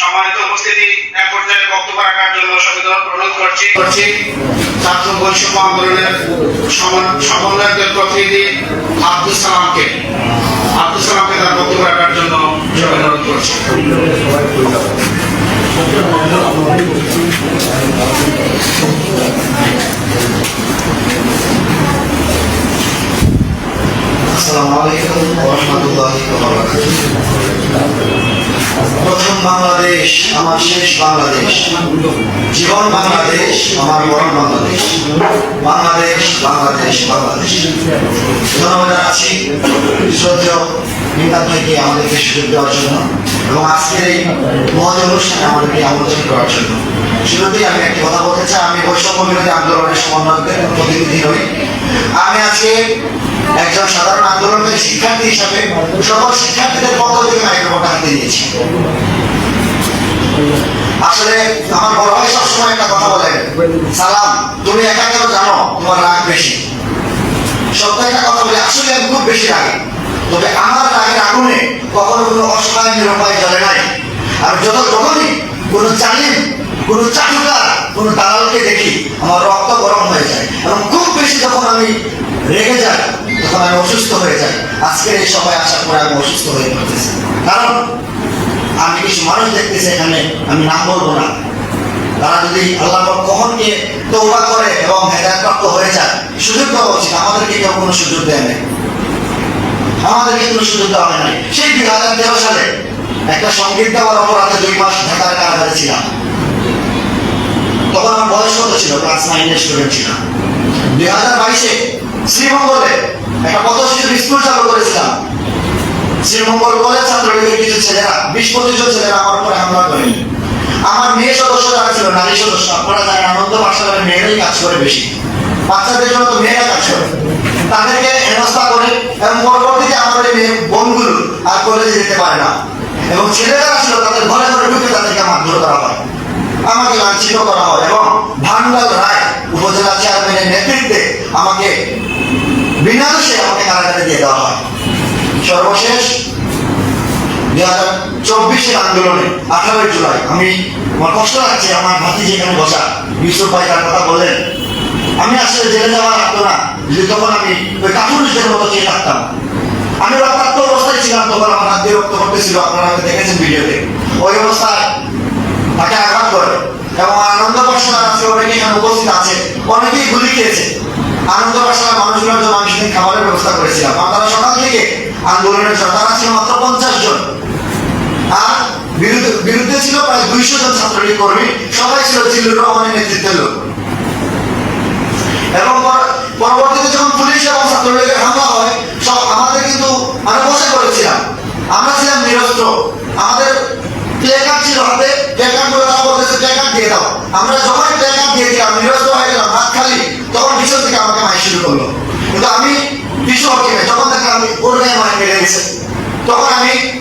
সম্মানিত উপস্থিতি, এক পর্যায়ে বক্তব্য রাখার জন্য সবিধ অনুরোধ করছি। করছি। ছাত্র বৈষম্য আন্দোলনের সমন্বয়কের প্রতিনিধি আব্দুল সালামকে। আব্দুল সালামকে তার বক্তব্য রাখার জন্য অনুরোধ করছি। আসসালামু আলাইকুম ওয়া রাহমাতুল্লাহি ওয়া বারাকাতুহু। প্রথম বাংলাদেশ, আমার শেষ বাংলাদেশ। জীবন বাংলাদেশ, আমার মরণ বাংলাদেশ। বাংলাদেশ বাংলাদেশ বাংলাদেশ। ধন্যবাদ আছি শ্রদ্ধেয় থেকে আমাদেরকে সুযোগ দেওয়ার জন্য। এবং আজকের এই মহৎ অনুষ্ঠানে আমাদেরকে আমন্ত্রণ করার জন্য। শুরুতেই আমি একটি কথা বলতে চাই। আমি বৈষম্য বিরোধী আন্দোলনের সমন্বয়কের প্রতিনিধি নই। আমি আজকে একজন সাধারণ আন্দোলনের শিক্ষার্থী হিসাবে সকল শিক্ষার্থীদের পক্ষ থেকে মাইক্রোফোনটা হাতে নিয়েছি আসলে আমার বড় ভাই সবসময় একটা কথা বলে, সালাম, তুমি একা কেন জানো তোমার রাগ বেশি? সত্য একটা কথা বলি, আসলে খুব বেশি রাগি। তবে আমার রাগের আগুনে কখনো কোনো অসহায় নিরুপায় জ্বলে নাই। আর যত যখনই কোনো জালিম, কোনো চাটুকার, কোনো দালালকে দেখি, আমার রক্ত গরম হয়ে যায়। এবং খুব বেশি যখন আমি রেগে যাই, তখন আমি অসুস্থ হয়ে যাই। আজকের এই সবাই আসার পরে আমি অসুস্থ হয়ে পড়তেছি। কারণ আমি কিছু মানুষ দেখতেছি এখানে, আমি নাম বলব না। তারা যদি আল্লাহ কখনকে তৌবা করে এবং হেদায়তপ্রাপ্ত হয়ে যায়, সুযোগ দেওয়া উচিত। আমাদেরকে কেউ কোনো সুযোগ দেয় নাই। আমাদেরকে কোনো সুযোগ দেওয়া হয় নাই সেই দুই হাজার তেরো সালে একটা সংগীত দেওয়ার অপরাধে দুই মাস ঢাকার কারাগারে ছিলাম। তখন আমার বয়স কত ছিল? ক্লাস নাইনের স্টুডেন্ট ছিলাম। দুই হাজার বাইশে শ্রীমঙ্গলে একটা শিশুর স্কুল চালু করেছিলাম। শ্রীমঙ্গল কলেজ ছাত্রলীগের কিছু ছেলেরা, বিশ পঁচিশ জন ছেলেরা আমার উপরে হামলা করেনি আমার মেয়ে সদস্য যারা ছিল, নারী সদস্য আপনারা জানেন আনন্দ পাঠশালার মেয়েরাই কাজ করে বেশি। বাচ্চাদের জন্য তো মেয়েরা কাজ করে। তাদেরকে হেনস্থা করে এবং পরবর্তীতে এই মেয়ে বোনগুলো আর কলেজে যেতে পারে না। এবং ছেলেরা ছিল, তাদের ঘরে ঘরে ঢুকে তাদেরকে মারধর করা হয়। আমাকে লাঞ্ছিত করা হয় এবং ভান্ডাল রায় উপজেলা চেয়ারম্যানের নেতৃত্বে আমাকে বিনা দোষে আমাকে কারাগারে দিয়ে দেওয়া হয়। সর্বশেষ দুই হাজার চব্বিশের আন্দোলনে আঠারোই জুলাই, আমি আমার কষ্ট লাগছে, আমার ভাতি যেখানে বসা, ইউসুফ ভাই তার কথা বললেন। আমি আসলে জেলে যাওয়ার লাগতো যদি তখন আমি ওই কাপুরুষদের মতো চেয়ে থাকতাম। আমি রক্তাক্ত অবস্থায় ছিলাম, তখন আমার হাত দিয়ে রক্ত করতেছিল আপনারা দেখেছেন ভিডিওতে। ওই অবস্থায় তাকে আঘাত করে এবং আনন্দ অনেকে এখানে উপস্থিত আছে, অনেকেই গুলি খেয়েছে। আনন্দ মানুষগুলোর জন্য আমি সেদিন খাবারের ব্যবস্থা করেছিলাম। সকাল থেকে আন্দোলনের জন্য তারা ছিল মাত্র পঞ্চাশ জন। আর বিরুদ্ধে ছিল প্রায় দুইশো জন ছাত্রলীগ কর্মী। সবাই ছিল জিল্লুর রহমানের নেতৃত্বের লোক। এবং পরবর্তীতে যখন পুলিশ এবং ছাত্রলীগের হামলা হয়, সব আমাদের কিন্তু বসে পড়েছিলাম আমরা ছিলাম নিরস্ত্র। আমাদের ছিল হাতে গুলো তারা বলতেছে দিয়ে দাও। আমরা নিরস্ত্র হয়ে গেলাম, হাত খালি, তখন পিছন থেকে আমাকে মাই শুরু করল। কিন্তু আমি পিছু যখন দেখলাম আমি ওর গায়ে গেছে তখন আমি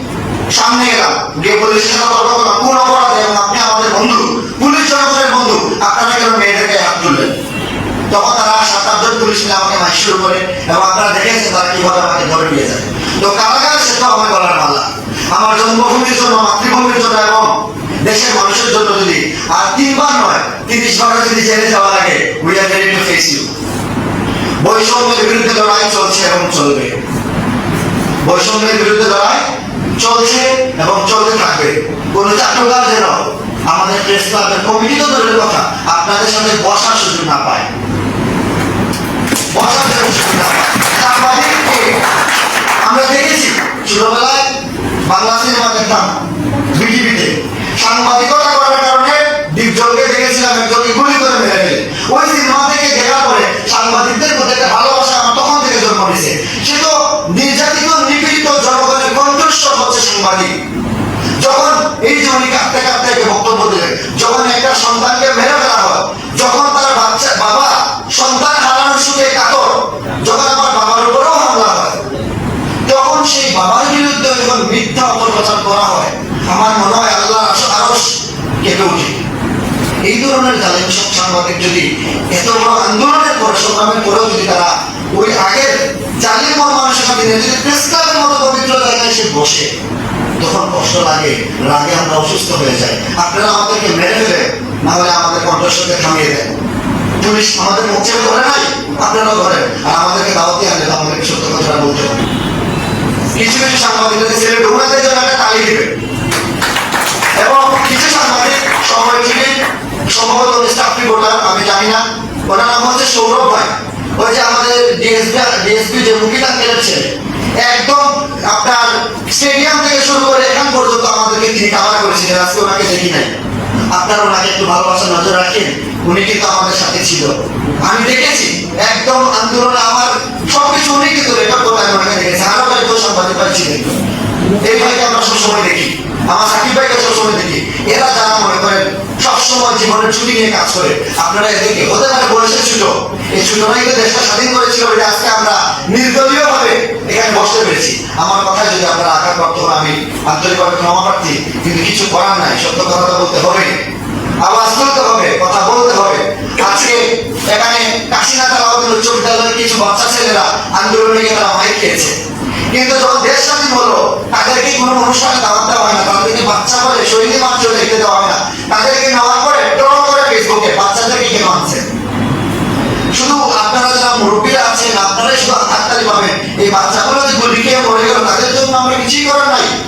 সামনে গেলাম। গিয়ে পুলিশের সাথে তর্ক করলাম, কোন অপরাধে? এবং আপনি আমাদের বন্ধু। পুলিশ জনগণের বন্ধু। আপনারা কেন মেয়েদেরকে হাত তুললেন? তখন তারা আমাকে এবং আপনারা দেখেছেন তারা কীভাবে আমাকে ধরে নিয়ে যায়। তো কারাগার আমার গলার মালা আমার জন্মভূমির জন্য, মাতৃভূমির জন্য এবং দেশের মানুষের জন্য যদি আর তিনবার নয়, তিরিশ বার যদি জেলে we are ready to face you বৈষম্যের বিরুদ্ধে লড়াই চলছে এবং চলবে। বৈষম্যের বিরুদ্ধে লড়াই চলছে এবং চলতে থাকবে। কোন চাটুকার যেন আমাদের প্রেস ক্লাবের কমিটি তো কথা আপনাদের সাথে বসার সুযোগ না পায়। বসার যেন সুযোগ না পায় সাংবাদিককে আমরা দেখেছি ছোটবেলায় বাংলা সিনেমা দেখতাম বিটিভিতে সাংবাদিকতা করার কারণে দীপজলকে দেখেছিলাম একজনকে গুলি করে মেরে ফেলে ওই সিনেমা থেকে দেখার পরে সাংবাদিকদের প্রতি একটা ভালোবাসা আমার তখন থেকে জন্ম নিয়েছে সে তো নির্যাতিত নিপীড়িত জনগণের কণ্ঠস্বর হচ্ছে সাংবাদিক যখন এই যে উনি কাঁদতে কাঁদতে একে বক্তব্য দিলেন যখন একটা সন্তানকে মেরে ফেলা হয় যখন তার বাচ্চা বাবা সন্তান হারানোর সুখে কাতর যখন আমার বাবার উপরেও হামলা হয় তখন সেই বাবার বিরুদ্ধে যখন মিথ্যা অপপ্রচার করা হয় আমার মনে হয় আল্লাহ আরস কেঁপে উঠে এই ধরনের জালিম সব সাংবাদিক যদি এত বড় আন্দোলনের পরে সংগ্রামের পরেও যদি তারা ওই আগের জালিম মন মানুষের যদি প্রেস ক্লাবের মতো পবিত্র জায়গায় এসে বসে, তখন কষ্ট লাগে, রাগে আমরা অসুস্থ হয়ে যাই। আপনারা আমাদেরকে মেরে ফেলে, না হলে আমাদের কণ্ঠস্বরকে থামিয়ে দেন। পুলিশ আমাদের মুখ ধরে নাই, আপনারাও ধরেন। আর আমাদেরকে দাওয়াতি আনলে আমাদেরকে সত্য কথাটা বলতে হবে। কিছু কিছু সাংবাদিকদের ছেলে ঢুকাতে জন্য একটা তালি দিবে। এবং কিছু সাংবাদিক জানি না ওনার নাম সৌরভ ভাই। ওই যে আমাদের ডিএসপি ডিএসপি যে মুখিটা কেটেছে একদম আপনার স্টেডিয়াম থেকে শুরু করে এখান পর্যন্ত আমাদেরকে তিনি কাভার করেছিলেন। আজকে ওনাকে দেখি নাই। আপনারা ওনাকে একটু ভালোবাসার নজর রাখেন। উনি কিন্তু আমাদের সাথে ছিল। আমি দেখেছি, একদম আন্দোলনে আমার সবকিছু উনি কিন্তু রেকর্ড করে আমি ওনাকে দেখেছি। আরও কয়েকজন সাংবাদিক ভাই ছিলেন এই ভাইকে আমরা সবসময় দেখি। আমার সাকিব ভাইকে সবসময় দেখি। এরা যারা মনে করেন সবসময় জীবনের ছুটি নিয়ে কাজ করে। আপনারা এদেরকে হতে পারে বয়সের ছোট এই ছোটরাই দেশটা স্বাধীন করেছিল বলে আজকে আমরা নির্দলীয় ভাবে এখানে বসতে পেরেছি। আমার কথায় যদি আপনারা আঘাত প্রাপ্ত হন আমি আন্তরিকভাবে ক্ষমা প্রার্থী কিন্তু কিছু করার নাই। সত্য কথাটা বলতে হবে। আওয়াজ তুলতে হবে, কথা বলতে হবে। আজকে এখানে কাশীনাথ আলাউদ্দিন উচ্চ বিদ্যালয়ের কিছু বাচ্চা ছেলেরা আন্দোলনে গিয়ে তারা মাইক খেয়েছে। কিন্তু যখন দেশ স্বাধীন হলো, তাদেরকে কোনো অনুষ্ঠানে দাওয়াত দেওয়া হয় না। তাদেরকে বাচ্চা বলে শহীদ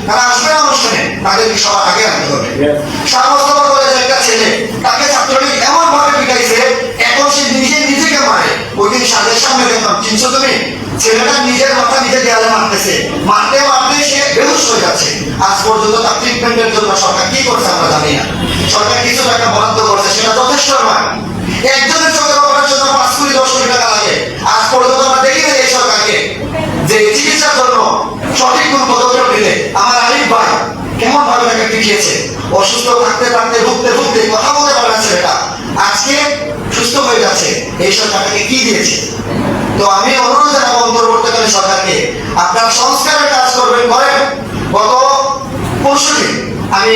তারা আসবে না অনুষ্ঠানে তাদেরকে সবার আগে আনতে হবে। কলেজের একটা ছেলে তাকে ছাত্রলীগ এমন ভাবে পিটাইছে এখন সে নিজে নিজেকে মারে। ওই দিন সাদের সামনে দেখলাম চিনছো তুমি? ছেলেটা নিজের মাথা নিজে দেয়ালে মারতেছে। মারতে মারতে সে বেহুশ হয়ে যাচ্ছে। আজ পর্যন্ত তার ট্রিটমেন্টের জন্য সরকার কি করছে আমরা জানি না। সরকার কিছু টাকা বরাদ্দ করছে সেটা যথেষ্ট নয়। একজনের চোখের অপারেশন জন্য পাঁচ কোটি দশ কোটি টাকা লাগে। আজ পর্যন্ত আমরা দেখি না এই সরকারকে যে চিকিৎসার জন্য সঠিক কোন পদক্ষেপ নিলে আমার আরিফ ভাই কেমন ভাবে তাকে পিটিয়েছে অসুস্থ থাকতে থাকতে, ভুগতে ভুগতে কথা বলতে পারে না ছেলেটা। আজকে সুস্থ হয়ে যাচ্ছে এই সরকারকে কি দিয়েছে? তো আমি অনুরোধ জানাব অন্তর্বর্তীকালীন সরকারকে, আপনারা সংস্কারের কাজ করবেন। করেন গত পরশু দিন আমি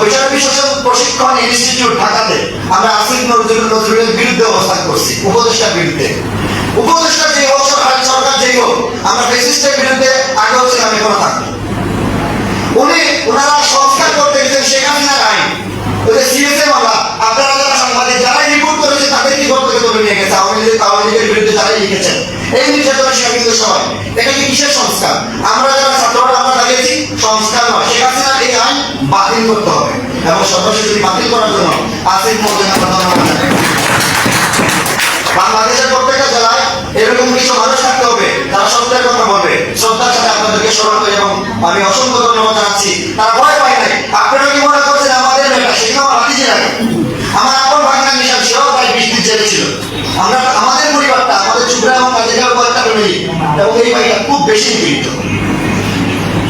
বৈশাখ বিশ্বসন প্রশিক্ষণ ইনস্টিটিউট ঢাকাতে আমরা আসিফ নজরুল নজরুলের বিরুদ্ধে অবস্থান করছি, উপদেষ্টার বিরুদ্ধে। উপদেষ্টা যে হোক, সরকার সরকার যেই হোক, আমরা ফেসিস্টের বিরুদ্ধে আগেও ছিলাম, এখনও থাকব। উনি ওনারা সংস্কার করতে গেছেন শেখ হাসিনার আইন। ওই সিএসএ মামলা, আপনারা যারা সাংবাদিক, যারাই রিপোর্ট করেছে, তাদের কি করতে ধরে নিয়ে গেছে? আওয়ামী লীগ আওয়ামী লীগের বিরুদ্ধে যারাই লিখেছেন, এই নির্যাতনের শিকার সবাই। এটা কি কিসের সংস্কার? আমরা যারা ছাত্ররা, আমরা দাঁড়িয়েছি, সংস্কার নয়। শেখ হাসিনার এই আইন বাতিল করতে হবে। এবং সর্বশেষ বাতিল করার জন্য আসিফ আমরা বাংলাদেশের প্রত্যেকটা জেলায় এরকম কিছু মানুষ থাকতে হবে, তারা সত্যের কথা বলবে, শ্রদ্ধার আপনাদেরকে স্মরণ এবং আমি অসংখ্য ধন্যবাদ জানাচ্ছি। তারা ভয় পায় নাই। আপনারা কি মনে করছেন আমাদের মেয়েটা? সেখানে আমার ভাতিজি লাগে আমার আপন ভাগনা নিশান, সেও প্রায় বিশ দিন জেলে ছিল। আমরা আমাদের পরিবারটা, আমাদের চুপড়া এবং কাজে গেল কয়েকটা ফ্যামিলি এবং এই ভাইটা খুব বেশি নিপীড়িত।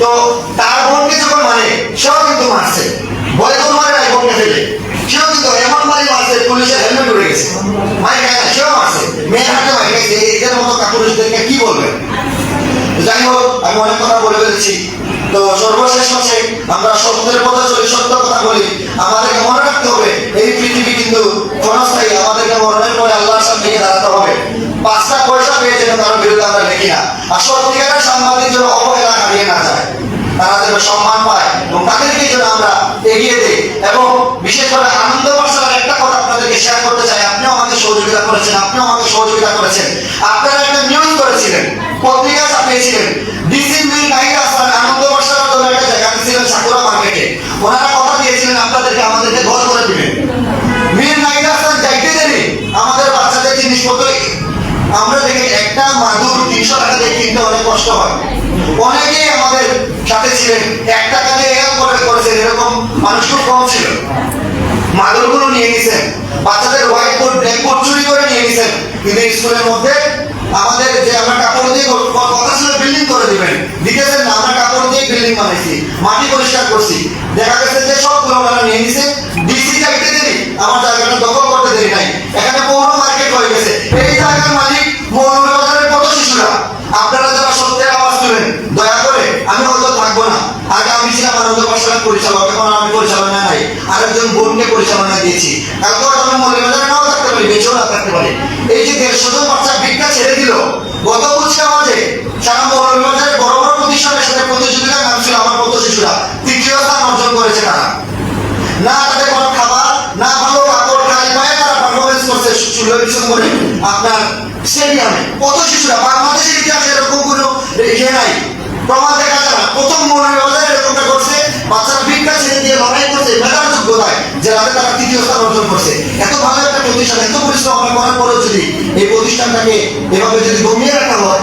তো তার বোনকে যখন মানে সেও কিন্তু মারছে। ভয় তো মারে নাই বোনকে ফেলে। সেও কিন্তু এমন মারি মারছে, পুলিশের হেলমেট উড়ে গেছে। মাই খায় সেও মারছে। মেয়ের হাতে মাই খাইছে এদের মতো কাপুরুষদেরকে কি বলবেন যাই হোক, আমি অনেক কথা বলে ফেলেছি। তো সর্বশেষ হচ্ছে, আমরা সত্যের কথা চলি, সত্য কথা বলি। আমাদেরকে মনে রাখতে হবে, এই পৃথিবী কিন্তু ক্ষণস্থায়ী। আমাদেরকে মরণের পরে আল্লাহর সামনে গিয়ে দাঁড়াতে হবে। পাঁচটা পয়সা পেয়েছে তার বিরুদ্ধে আমরা দেখি না। আর সত্যিকারের সাংবাদিক যেন অবহেলা হারিয়ে না যায়। তারা যেন সম্মান পায় এবং তাদেরকে যেন আমরা এগিয়ে দিই। এবং বিশেষ করে আনন্দ বাসার একটা কথা আপনাদেরকে শেয়ার করতে চাই। আপনিও আমাকে সহযোগিতা করেছেন, আপনিও আমাকে সহযোগিতা করেছেন। আপনারা একটা নিউজ করেছিলেন। পত্রিকা ছাপিয়েছিলেন ডিসিপ্লিন নাইট আসলাম আনন্দ বাসার জন্য একটা জায়গা দিয়েছিলেন সাকুরা মার্কেটে। ওনারা কথা দিয়েছিলেন, আপনাদেরকে আমাদেরকে ঘর করে দিবেন। মীর নাইট আসলাম যাইতে দেরি। আমাদের বাচ্চাদের জিনিসপত্র আমরা দেখি একটা মাদুর তিনশো টাকা দিয়ে কিনতে অনেক কষ্ট হয়। অনেকেই আমাদের সাথে ছিলেন, এক টাকা দিয়ে করে করেছেন, এরকম মানুষ খুব কম ছিল। মাদুরগুলো নিয়ে নিছেন বাচ্চাদের হোয়াইট বোর্ড ব্ল্যাক বোর্ড চুরি করে নিয়ে নিছেন কিন্তু স্কুলের মধ্যে আমাদের যে আমরা কাপড় দিয়ে কথা ছিল বিল্ডিং করে দিবেন। দিতেছেন আমরা কাপড় দিয়ে বিল্ডিং বানাইছি, মাটি পরিষ্কার করছি। দেখা গেছে যে সবগুলো ওনারা নিয়ে নিছে ডিসি চাইতে দেরি আমার জায়গাটা দখল করতে দেরি নাই। এখানে পৌর মার্কেট হয়ে গেছে। এই জায়গার মালিক মৌলবাজারের কত শিশুরা। আপনারা যারা সত্যের আওয়াজ তুলেন, দয়া করে, আমি হয়তো থাকব না। আগে আমি ছিলাম আনন্দ পাঠশালার পরিচালক, এখন আমি পরিচালনা নাই। আরেকজন বোনকে পরিচালনা দিয়েছি। কালকে রাখতে এই যে দেড়শো জন বাচ্চা ছেড়ে দিল, গত আমাদের সারা মৌলভীবাজারের বড় বড় প্রতিষ্ঠানের সাথে আমার মতো শিশুরা। তৃতীয় স্থান অর্জন করেছে তারা। না তাদের কোনো খাবার, না ভালো কাপড় তারা পারফরমেন্স করছে আপনার স্টেডিয়ামে কত শিশুরা বাংলাদেশের ইতিহাসে এরকম কোনো ইয়ে নাই। প্রমাণ দেখা যায় না। প্রথম মৌলভীবাজার এরকমটা করছে বাচ্চারা ভিক্ষা ছেড়ে দিয়ে ভাবে মেধার যোগ্যতায় তারা তৃতীয় স্থান অর্জন করছে। এত ভালো একটা প্রতিষ্ঠান, এত পরিশ্রম আমরা করার পরেও যদি এই প্রতিষ্ঠানটাকে এভাবে যদি দমিয়ে রাখা হয়,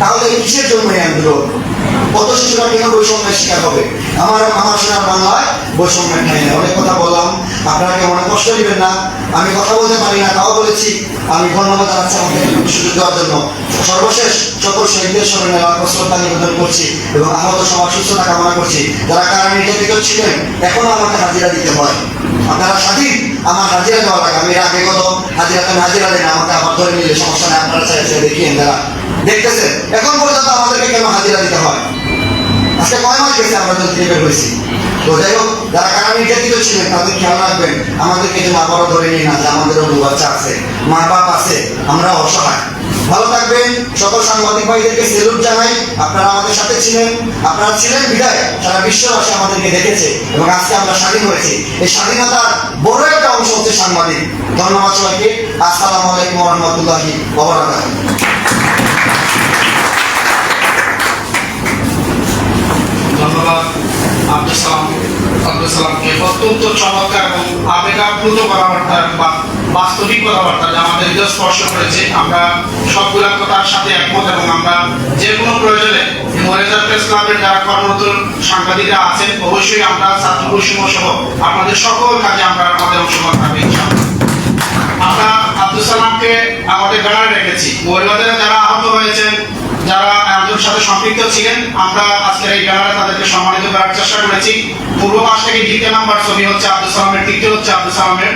তাহলে কিসের জন্য এই আন্দোলন? শিকার হবে। আমার আমার বাংলায় নেই অনেক কথা বললাম। আপনারা কষ্ট না। আমি কথা বলতে পারি না, তাও বলেছি। আমি ধন্যবাদ আমাকে সুযোগ দেওয়ার জন্য। সর্বশেষ সকল স্মরণে লাখ শ্রদ্ধা নিবেদন করছি এবং আহত সবার সুস্থতা কামনা করছি। যারা কারা নির্যাতিত ছিলেন, এখনও আমাকে হাজিরা দিতে হয়। আপনারা স্বাধীন। আমার হাজিরা দেওয়া লাগে। আমি আগে কত হাজিরা আমি হাজিরা দেন আমাকে আবার ধরে নিলে সমস্যা নেই। আপনারা চাই চাই দেখিয়েন তারা দেখতেছেন, এখন পর্যন্ত আমাদেরকে কেন গেছে আমরা থেকে বের হয়েছি। তো যাই হোক, যারা কারা নির্যাতিত ছিলেন, তাদের খেয়াল রাখবেন, আমাদেরকে যেন আবারও ধরে নিয়ে না যে আমাদেরও দু বাচ্চা আছে, মা বাপ আছে আমরা অসহায়। ভালো থাকবেন, সকল সাংবাদিক ভাইদেরকে সেলুট জানাই, আপনারা আমাদের সাথে ছিলেন, আপনারা ছিলেন বিদায়, সারা বিশ্ববাসী আমাদেরকে দেখেছে, এবং আজকে আমরা স্বাধীন হয়েছি। এই স্বাধীনতার বড় একটা অংশ হচ্ছে সাংবাদিক। ধন্যবাদ সবাইকে। আসসালামু আলাইকুম রহমতুল্লাহি ধন্যবাদ। আব্দুল সালাম অত্যন্ত চমৎকার এবং আবেগাপ্লুত কথাবার্তা বা বাস্তবিক কথাবার্তা যা আমাদের হৃদয় স্পর্শ করেছে। আমরা সবগুলা কথার সাথে একমত এবং আমরা যে কোনো প্রয়োজনে মরেজার প্রেস ক্লাবের যারা কর্মরত সাংবাদিকরা আছেন, অবশ্যই আমরা ছাত্র বৈষম্য সহ আপনাদের সকল কাজে আমরা আমাদের অংশগ্রহণ থাকবে আমরা আব্দুল সালামকে আমাদের ব্যানারে রেখেছি। মহিলাদের যারা আহত হয়েছেন যারা আমাদের সাথে সম্পৃক্ত ছিলেন, আমরা আজকের এই ব্যানারে তাদেরকে সম্মানিত করার চেষ্টা করেছি। পূর্ব পাশ থেকে দ্বিতীয় নাম্বার ছবি হচ্ছে আব্দুল সালামের, তৃতীয় হচ্ছে আব্দুল সালামের।